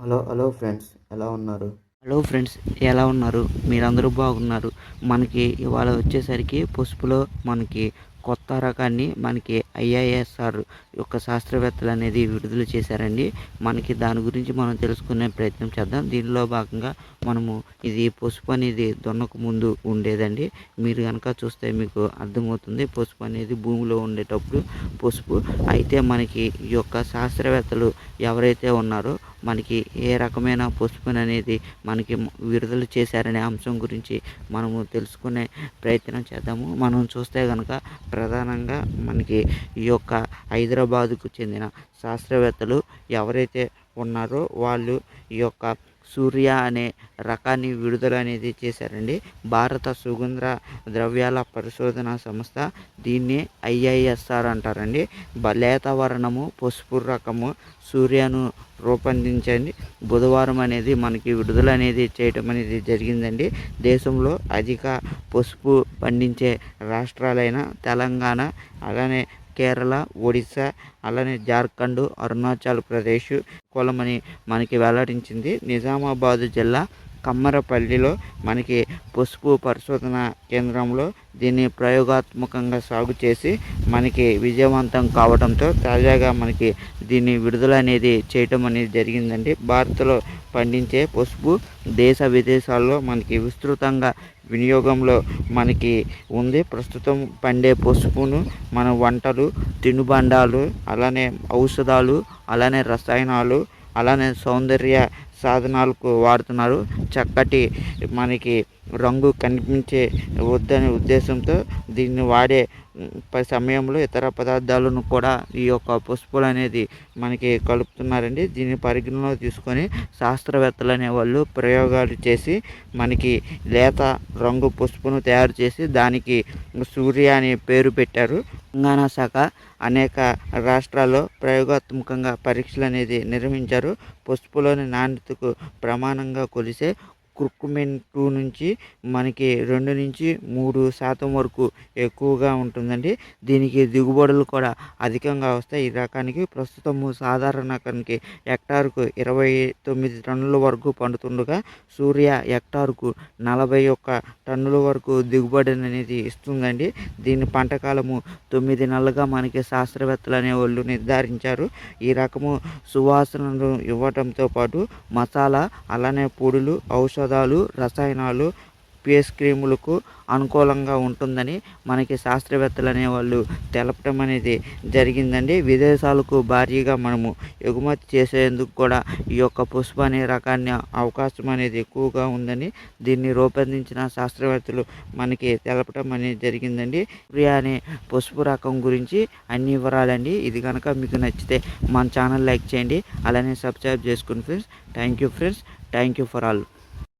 Hello hello friends ఎలా ఉన్నారు? Hello friends ఎలా ఉన్నారు? మీరందరూ బాగున్నారు? మనకి ఇవాళ వచ్చేసరికి పసుపులో మనకి కొత్త రకాన్ని మనకి ఐఐఎస్ఆర్ యొక్క శాస్త్రవేత్తలు అనేది విడుదల చేశారండి. మనకి దాని గురించి మనం తెలుసుకునే ప్రయత్నం చేద్దాం. దీనిలో భాగంగా మనము ఇది పసుపు అనేది దొన్నకు ముందు ఉండేదండి. మీరు కనుక చూస్తే మీకు అర్థమవుతుంది. పసుపు అనేది భూమిలో ఉండేటప్పుడు పసుపు. అయితే మనకి ఈ యొక్క శాస్త్రవేత్తలు ఎవరైతే ఉన్నారో మనకి ఏ రకమైన పసుపుని అనేది మనకి విడుదల చేశారనే అంశం గురించి మనము తెలుసుకునే ప్రయత్నం చేద్దాము. మనం చూస్తే కనుక ప్రధానంగా మనకి ఈ యొక్క హైదరాబాదుకు చెందిన శాస్త్రవేత్తలు ఎవరైతే ఉన్నారో. వాళ్ళు ఈ యొక్క సూర్య అనే రకాన్ని విడుదల అనేది చేశారండి. భారత సుగంధ ద్రవ్యాల పరిశోధన సంస్థ దీన్ని ఐఐఎస్ఆర్ అంటారండి. బ- లేత వర్ణము పసుపు రకము సూర్యను రూపొందించండి. బుధవారం అనేది మనకి విడుదల అనేది చేయటం అనేది జరిగిందండి. దేశంలో అధిక పసుపు పండించే రాష్ట్రాలైన తెలంగాణ అలానే కేరళ ఒడిశా అలానే జార్ఖండ్ అరుణాచల్ ప్రదేశ్ కులమని మనకి వెల్లడించింది. నిజామాబాదు జిల్లా కమ్మరపల్లిలో మనకి పసుపు పరిశోధన కేంద్రంలో దీన్ని ప్రయోగాత్మకంగా సాగు చేసి మనకి విజయవంతం కావడంతో తాజాగా మనకి దీన్ని విడుదల అనేది చేయటం అనేది జరిగిందండి. భారత్లో పండించే పసుపు దేశ విదేశాల్లో మనకి విస్తృతంగా వినియోగంలో మనకి ఉంది. ప్రస్తుతం పండే పసుపును మన వంటలు తినుబండాలు అలానే ఔషధాలు అలానే రసాయనాలు అలానే సౌందర్య సాధనాలకు వాడుతున్నారు. చక్కటి మనకి రంగు కనిపించే వద్దనే ఉద్దేశంతో దీన్ని వాడే సమయంలో ఇతర పదార్థాలను కూడా ఈ యొక్క పసుపులు అనేది మనకి కలుపుతున్నారండి. దీన్ని పరిగణలో తీసుకొని శాస్త్రవేత్తలు అనేవాళ్ళు ప్రయోగాలు చేసి మనకి లేత రంగు పసుపును తయారు చేసి దానికి సూర్య అనే పేరు పెట్టారు. తెలంగాణ శాఖ అనేక రాష్ట్రాల్లో ప్రయోగాత్మకంగా పరీక్షలు అనేది నిర్వహించారు. పసుపులోని నాణ్యతకు ప్రమాణంగా కొలిసే కుర్కుమెంటు నుంచి మనకి రెండు నుంచి మూడు శాతం వరకు ఎక్కువగా ఉంటుందండి. దీనికి దిగుబడులు కూడా అధికంగా వస్తాయి. ఈ రకానికి ప్రస్తుతము సాధారణ రకానికి హెక్టార్కు ఇరవై తొమ్మిది టన్నుల వరకు పండుతుండగా సూర్య హెక్టార్కు నలభై ఒక్క టన్నుల వరకు దిగుబడి అనేది ఇస్తుందండి. దీని పంట కాలము తొమ్మిది నెలలుగా మనకి శాస్త్రవేత్తలు అనేవాళ్ళు నిర్ధారించారు. ఈ రకము సువాసనలు ఇవ్వటంతో పాటు మసాలా అలానే పొడులు ఔషధాలు రసాయనాలు పేస్ క్రీములకు అనుకూలంగా ఉంటుందని మనకి శాస్త్రవేత్తలు అనేవాళ్ళు తెలపటం అనేది జరిగిందండి. విదేశాలకు భారీగా మనము ఎగుమతి చేసేందుకు కూడా ఈ యొక్క పుష్ప అనే రకాన్ని అవకాశం అనేది ఎక్కువగా ఉందని దీన్ని రూపొందించిన శాస్త్రవేత్తలు మనకి తెలపటం అనేది జరిగిందండి. ప్రియా అనే పసుపు రకం గురించి అన్ని వివరాలండి. ఇది కనుక మీకు నచ్చితే మన ఛానల్ లైక్ చేయండి. అలానే సబ్స్క్రైబ్ చేసుకోండి friends thank you friends. Thank you for all.